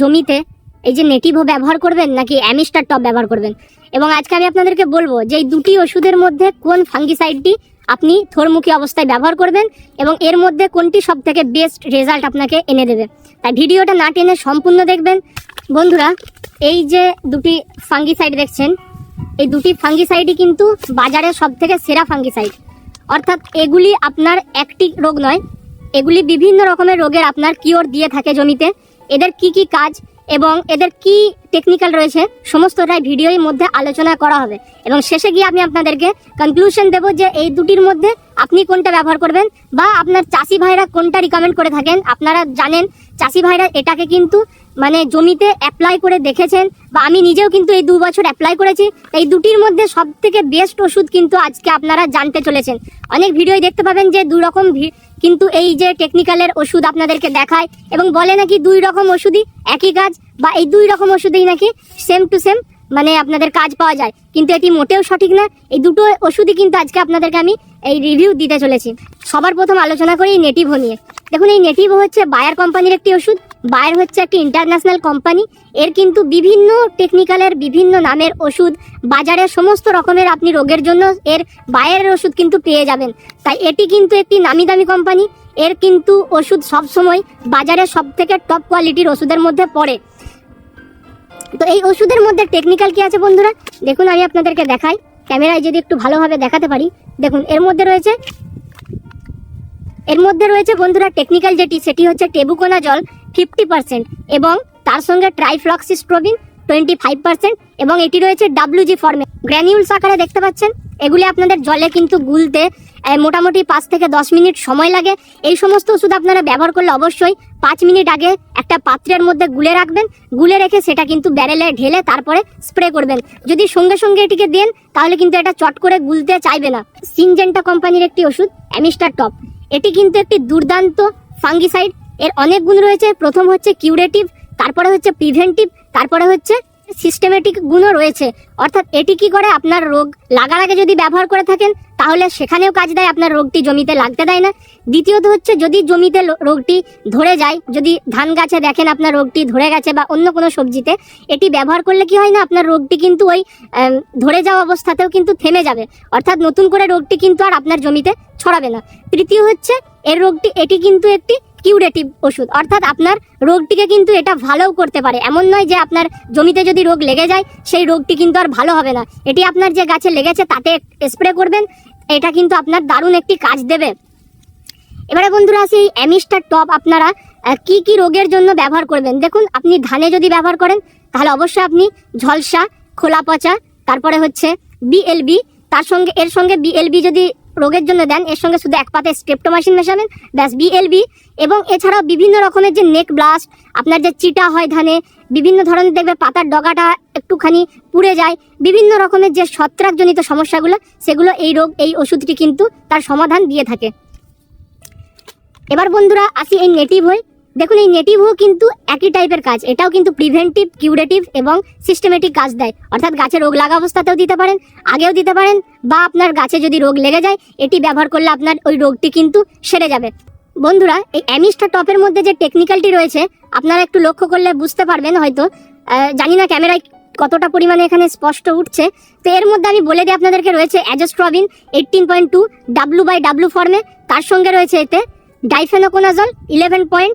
জমিতে এই যে নেটিভো ব্যবহার করবেন নাকি অ্যামিস্টার টপ ব্যবহার করবেন? এবং আজকে আমি আপনাদেরকে বলব যে এই দুটি ওষুধের মধ্যে কোন ফাঙ্গিসাইডটি আপনি থোরমুখী অবস্থায় ব্যবহার করবেন এবং এর মধ্যে কোনটি সব থেকে বেস্ট রেজাল্ট আপনাকে এনে দেবে। তাই ভিডিওটা না টেনে সম্পূর্ণ দেখবেন। বন্ধুরা, এই যে দুটি ফাঙ্গিসাইড দেখছেন, এই দুটি ফাঙ্গিসাইডই কিন্তু বাজারে সব থেকে সেরা ফাঙ্গিসাইড অর্থাৎ এগুলি আপনার একটি রোগ নয়, এগুলি বিভিন্ন রকমের রোগের আপনার কিওর দিয়ে থাকে জমিতে। এদের কি কি কাজ এবং এদের কি টেকনিক্যাল রয়েছে, সমস্তটাই ভিডিওর মধ্যে আলোচনা করা হবে। এবং শেষে গিয়ে আমি আপনাদেরকে কনক্লুশন দেব যে এই দুটির মধ্যে আপনি কোনটা ব্যবহার করবেন বা আপনার চাষি ভাইরা কোনটা রিকমেন্ড করে থাকেন। আপনারা জানেন, চাষি ভাইরা এটাকে কিন্তু মানে জমিতে অ্যাপ্লাই করে দেখেছেন বা আমি নিজেও কিন্তু এই দু বছর অ্যাপ্লাই করেছি। এই দুটির মধ্যে সব থেকে বেস্ট ওষুধ কিন্তু আজকে আপনারা জানতে চলেছেন। অনেক ভিডিওই দেখতে পাবেন যে দুই রকম কিন্তু এই যে টেকনিক্যালের ওষুধ আপনাদেরকে দেখায়, এবং বলে নাকি দুই রকম ওষুধই, একই কাজ বা এই দুই রকম ওষুধেই নাকি সেম টু সেম মানে আপনাদের কাজ পাওয়া যায়। কিন্তু এটি মোটেও সঠিক না। এই দুটো ওষুধই কিন্তু আজকে আপনাদেরকে আমি এই রিভিউ দিতে চলেছি। সবার প্রথম আলোচনা করি এই নেটিভো নিয়ে। দেখুন, এই নেটিভো হচ্ছে বায়ার কোম্পানির একটি ওষুধ। বায়ার হচ্ছে একটি ইন্টারন্যাশনাল কোম্পানি এর কিন্তু বিভিন্ন টেকনিক্যালের বিভিন্ন নামের ওষুধ বাজারে সমস্ত রকমের আপনি রোগের জন্য এর বায়ারের ওষুধ কিন্তু পেয়ে যাবেন। তাই এটি কিন্তু একটি নামি দামি কোম্পানি এর কিন্তু ওষুধ সবসময় বাজারে সব থেকে টপ কোয়ালিটির ওষুধের মধ্যে পড়ে। তো এই ওষুধের মধ্যে টেকনিক্যাল কি আছে বন্ধুরা? দেখুন, আমি আপনাদেরকে দেখাই। ক্যামেরায় যদি একটু ভালোভাবে দেখাতে পারি, দেখুন, এর মধ্যে রয়েছে এর মধ্যে রয়েছে বন্ধুরা টেকনিক্যাল যেটি, সেটি হচ্ছে টেবুকোনা জল। ফিফটি পার্সেন্ট এবং তার সঙ্গে ট্রাইফ্লক্সিস্ট্রোবিন টোয়েন্টি ফাইভ পার্সেন্ট এবং এটি রয়েছে ডাব্লিউজি ফর্মে। গ্র্যানিউলস আকারে দেখতে পাচ্ছেন, এগুলি আপনাদের জলে কিন্তু গুলতে মোটামুটি পাঁচ থেকে দশ মিনিট সময় লাগে। এই সমস্ত ওষুধ আপনারা ব্যবহার করলে অবশ্যই পাঁচ মিনিট আগে একটা পাত্রের মধ্যে গুলে রাখবেন, গুলে রেখে সেটা কিন্তু ব্যারেলে ঢেলে তারপরে স্প্রে করবেন। যদি সঙ্গে সঙ্গে এটিকে দেন, তাহলে কিন্তু এটা চট করে গুলতে চাইবে না। সিনজেন্টা কোম্পানির একটি ওষুধ, অ্যামিস্টার টপ। এটি কিন্তু একটি দুর্দান্ত ফাঙ্গিসাইড এর অনেক গুণ রয়েছে। প্রথম হচ্ছে কিউরেটিভ তারপরে হচ্ছে প্রিভেন্টিভ তারপরে হচ্ছে সিস্টেমেটিক গুণও রয়েছে। অর্থাৎ এটি কি করে? আপনার রোগ লাগার আগে যদি ব্যবহার করে থাকেন, তাহলে সেখানেও কাজ দেয়, আপনার রোগটি জমিতে লাগতে দেয় না। দ্বিতীয়ত হচ্ছে, যদি জমিতে রোগটি ধরে যায়, যদি ধান গাছে দেখেন আপনার রোগটি ধরে গেছে বা অন্য কোনো সবজিতে, এটি ব্যবহার করলে কি হয় না? আপনার রোগটি কিন্তু ওই ধরে যাওয়া অবস্থাতেও কিন্তু থেমে যাবে। অর্থাৎ নতুন করে রোগটি কিন্তু আর আপনার জমিতে ছড়াবে না। তৃতীয় হচ্ছে, এর রোগটি, এটি কিন্তু একটি কিউরেটিভ ওষুধ। অর্থাৎ আপনার রোগটিকে কিন্তু এটা ভালোও করতে পারে। এমন নয় যে আপনার জমিতে যদি রোগ লেগে যায়, সেই রোগটি কিন্তু আর ভালো হবে না। এটি আপনার যে গাছে লেগেছে, তাতে স্প্রে করবেন। এটা কিন্তু আপনার দারুণ একটি কাজ দেবে। এবারে বন্ধুরা আসি এই অ্যামিস্টার টপ আপনারা কি কি রোগের জন্য ব্যবহার করবেন? দেখুন, আপনি ধানে যদি ব্যবহার করেন, তাহলে অবশ্যই আপনি ঝলসা খোলা পচা তারপরে হচ্ছে বিএলবি তার সঙ্গে, এর সঙ্গে বিএলবি যদি রোগের জন্য দেন, এর সঙ্গে শুধু এক পাতে স্ট্রেপ্টোমাইসিন মেশাবেন, ব্যাস বিএলবি এবং এছাড়াও বিভিন্ন রকমের যে নেক ব্লাস্ট আপনার যে চিটা হয় ধানে, বিভিন্ন ধরনের দেখবে পাতার ডগাটা একটুখানি পুড়ে যায়, বিভিন্ন রকমের যে ছত্রাকজনিত সমস্যাগুলো, সেগুলো এই রোগ, এই ওষুধটি কিন্তু তার সমাধান দিয়ে থাকে। এবার বন্ধুরা, আসি এই নেটিভ হয়ে দেখুন, এই নেটিভও কিন্তু একই টাইপের কাজ। এটাও কিন্তু প্রিভেন্টিভ কিউরেটিভ এবং সিস্টেমেটিক কাজ দেয়। অর্থাৎ গাছে রোগ লাগা অবস্থাতেও দিতে পারেন, আগেও দিতে পারেন, বা আপনার গাছে যদি রোগ লেগে যায়, এটি ব্যবহার করলে আপনার ওই রোগটি কিন্তু সেরে যাবে। বন্ধুরা, এই অ্যামিস্টা টপের মধ্যে যে টেকনিক্যালটি রয়েছে, আপনারা একটু লক্ষ্য করলে বুঝতে পারবেন হয়তো। জানি না ক্যামেরায় কতটা পরিমাণে এখানে স্পষ্ট উঠছে। তো এর মধ্যে আমি বলে দিই আপনাদেরকে, রয়েছে azoxystrobin eighteen point two W by W ফর্মে তার সঙ্গে রয়েছে এতে difenoconazole eleven point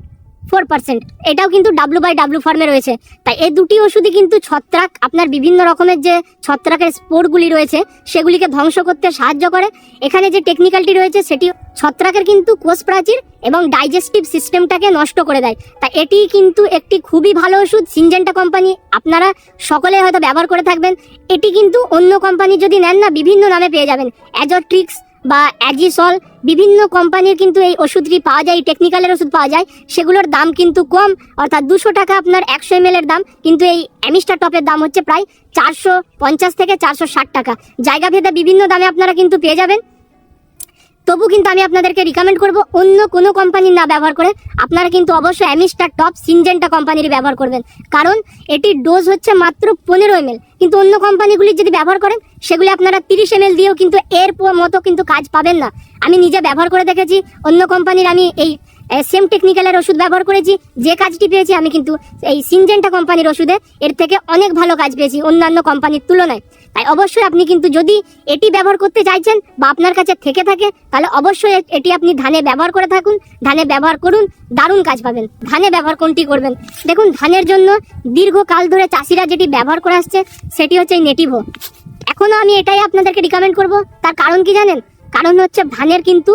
four percent. এটাও কিন্তু ডাব্লু বাই ডাব্লু ফর্মে রয়েছে। তাই এই দুটি ওষুধই কিন্তু ছত্রাক, আপনার বিভিন্ন রকমের যে ছত্রাকের স্পোরগুলি রয়েছে, সেগুলিকে ধ্বংস করতে সাহায্য করে। এখানে যে টেকনিক্যালটি রয়েছে, সেটি ছত্রাকের কিন্তু কোষ প্রাচীর এবং ডাইজেস্টিভ সিস্টেমটাকে নষ্ট করে দেয়। তা এটি কিন্তু একটি খুবই ভালো ওষুধ সিনজেন্টা কোম্পানি আপনারা সকলে হয়তো ব্যবহার করে থাকবেন। এটি কিন্তু অন্য কোম্পানি যদি নেন না, বিভিন্ন নামে পেয়ে যাবেন। অ্যাজোট্রিক্স বা অ্যাজিসল বিভিন্ন কোম্পানির কিন্তু এই ওষুধটি পাওয়া যায় টেকনিক্যালের ওষুধ পাওয়া যায়। সেগুলোর দাম কিন্তু কম, অর্থাৎ দুশো টাকা আপনার একশো এম এর দাম, কিন্তু এই অ্যামিস্টার টপের দাম হচ্ছে প্রায় চারশো পঞ্চাশ থেকে চারশো ষাট টাকা। জায়গা ভেদে বিভিন্ন দামে আপনারা কিন্তু পেয়ে যাবেন। তবু কিন্তু আমি আপনাদেরকে রিকমেন্ড করব, অন্য কোনো কোম্পানির না ব্যবহার করে আপনারা কিন্তু অবশ্যই অ্যামিস্টার টপ সিনজেন্টা কোম্পানির ব্যবহার করবেন। কারণ এটির ডোজ হচ্ছে মাত্র পনেরো এম কিন্তু অন্য কোম্পানিগুলি যদি ব্যবহার করেন, সেগুলি আপনারা তিরিশ এম দিয়েও কিন্তু এর মতো কিন্তু কাজ পাবেন না। আমি নিজে ব্যবহার করে দেখেছি, অন্য কোম্পানির আমি এই সেম টেকনিক্যালের ওষুধ ব্যবহার করেছি, যে কাজটি পেয়েছি আমি কিন্তু এই সিনজেন্টা কোম্পানির ওষুধে। এর থেকে অনেক ভালো কাজ পেয়েছি অন্যান্য কোম্পানির তুলনায়। তাই অবশ্যই আপনি কিন্তু যদি এটি ব্যবহার করতে চাইছেন বা আপনার কাছে থেকে থাকে, তাহলে অবশ্যই এটি আপনি ধানে ব্যবহার করে থাকুন, ধানে ব্যবহার করুন, দারুণ কাজ পাবেন। ধানে ব্যবহার কোনটি করবেন? দেখুন, ধানের জন্য দীর্ঘকাল ধরে চাষিরা যেটি ব্যবহার করে আসছে, সেটি হচ্ছে নেটিভো। এখনও আমি এটাই আপনাদেরকে রিকমেন্ড করব। তার কারণ কি জানেন? কারণ হচ্ছে ধানের কিন্তু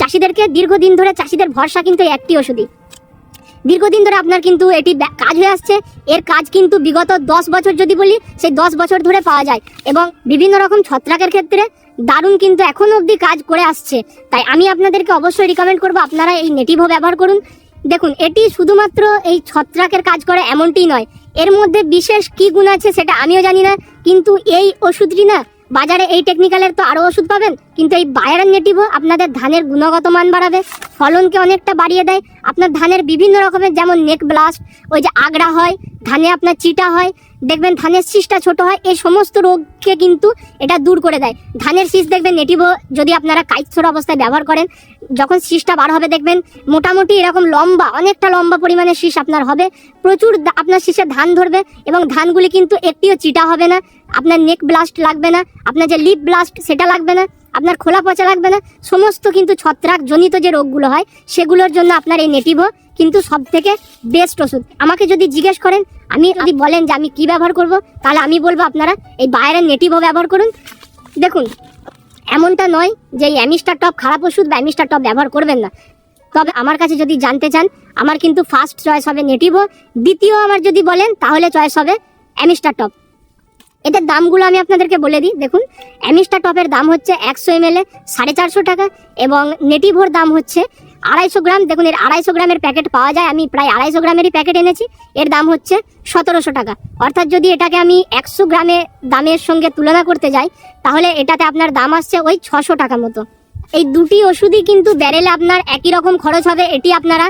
চাষিদেরকে দীর্ঘদিন ধরে চাষিদের ভরসা কিন্তু একটি ওষুধই। দীর্ঘদিন ধরে আপনার কিন্তু এটি কাজ হয়ে আসছে। এর কাজ কিন্তু বিগত দশ বছর যদি বলি, সেই দশ বছর ধরে পাওয়া যায় এবং বিভিন্ন রকম ছত্রাকের ক্ষেত্রে দারুণ কিন্তু এখনও অবধি কাজ করে আসছে। তাই আমি আপনাদেরকে অবশ্যই রিকমেন্ড করব আপনারা এই নেটিভো ব্যবহার করুন। দেখুন, এটি শুধুমাত্র এই ছত্রাকের কাজ করে এমনটি নয়। এর মধ্যে বিশেষ কি গুণ আছে সেটা আমিও জানি না, কিন্তু এই ওষুধটি না বাজারে এই টেকনিক্যালের তো আরও ওষুধ পাবেন, কিন্তু এই বায়ার নেটিভও আপনাদের ধানের গুণগত মান বাড়াবে, ফলনকে অনেকটা বাড়িয়ে দেয়। আপনার ধানের বিভিন্ন রকমের, যেমন নেক ব্লাস্ট ওই যে আগ্রা হয় ধানে আপনার চিটা হয়, দেখবেন ধানের শীষটা ছোট হয়, এই সমস্ত রোগকে কিন্তু এটা দূর করে দেয়। ধানের শীষ দেখবেন নেটিভো যদি আপনারা কাইচ্ছর অবস্থায় ব্যবহার করেন, যখন শীষটা বার হবে দেখবেন মোটামুটি এরকম লম্বা, অনেকটা লম্বা পরিমাণে শীষ আপনার হবে। প্রচুর আপনার শীষে ধান ধরবে এবং ধানগুলি কিন্তু একটিও চিটা হবে না, আপনার নেক ব্লাস্ট লাগবে না, আপনার যে লিপ ব্লাস্ট সেটা লাগবে না, আপনার খোলা পচা লাগবে না, সমস্ত কিন্তু ছত্রাক জনিত যে রোগগুলো হয়, সেগুলোর জন্য আপনার এই নেটিভো কিন্তু সব থেকে বেস্ট ওষুধ। আমাকে যদি জিজ্ঞেস করেন, আমি যদি বলেন যে আমি কি ব্যবহার করব, তাহলে আমি বলব আপনারা এই বাইরের নেটিভো ব্যবহার করুন। দেখুন, এমনটা নয় যে এই অ্যামিস্টার টপ খারাপ ওষুধ বা অ্যামিস্টার টপ ব্যবহার করবেন না। তবে আমার কাছে যদি জানতে চান, আমার কিন্তু ফার্স্ট চয়েস হবে নেটিভো দ্বিতীয় আমার যদি বলেন, তাহলে চয়েস হবে অ্যামিস্টার টপ এটার দামগুলো আমি আপনাদেরকে বলে দিই। দেখুন অ্যামিস্টার টপের দাম হচ্ছে একশো এম এল সাড়ে চারশো টাকা এবং নেটিভোর দাম হচ্ছে আড়াইশো গ্রাম, দেখুন, এর আড়াইশো গ্রামের প্যাকেট পাওয়া যায়। আমি প্রায় আড়াইশো গ্রামেরই প্যাকেট এনেছি। এর দাম হচ্ছে সতেরোশো টাকা। অর্থাৎ যদি এটাকে আমি একশো গ্রামে দামের সঙ্গে তুলনা করতে যাই, তাহলে এটাতে আপনার দাম আসছে ওই ছশো টাকা মতো। এই দুটি ওষুধই কিন্তু ব্যারেলে আপনার একই রকম খরচ হবে। এটি আপনারা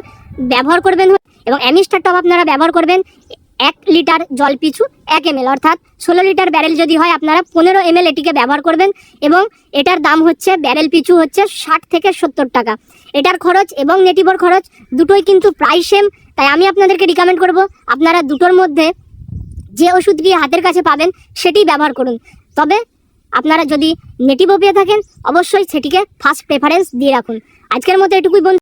ব্যবহার করবেন এবং অ্যামিস্টার টপ আপনারা ব্যবহার করবেন। এক লিটার জল পিছু এক এম অর্থাৎ ষোলো লিটার ব্যারেল যদি হয়, আপনারা পনেরো এম এটিকে ব্যবহার করবেন এবং এটার দাম হচ্ছে ব্যারেল পিছু হচ্ছে ষাট থেকে সত্তর টাকা। এটার খরচ এবং নেটিভর খরচ দুটোই কিন্তু প্রায় সেম তাই আমি আপনাদেরকে রিকমেন্ড করব, আপনারা দুটোর মধ্যে যে ওষুধটি হাতের কাছে পাবেন, সেটি ব্যবহার করুন। তবে আপনারা যদি নেটিভও পেয়ে থাকেন, অবশ্যই সেটিকে ফার্স্ট প্রেফারেন্স দিয়ে রাখুন। আজকের মতো এটুকুই বন্ধু।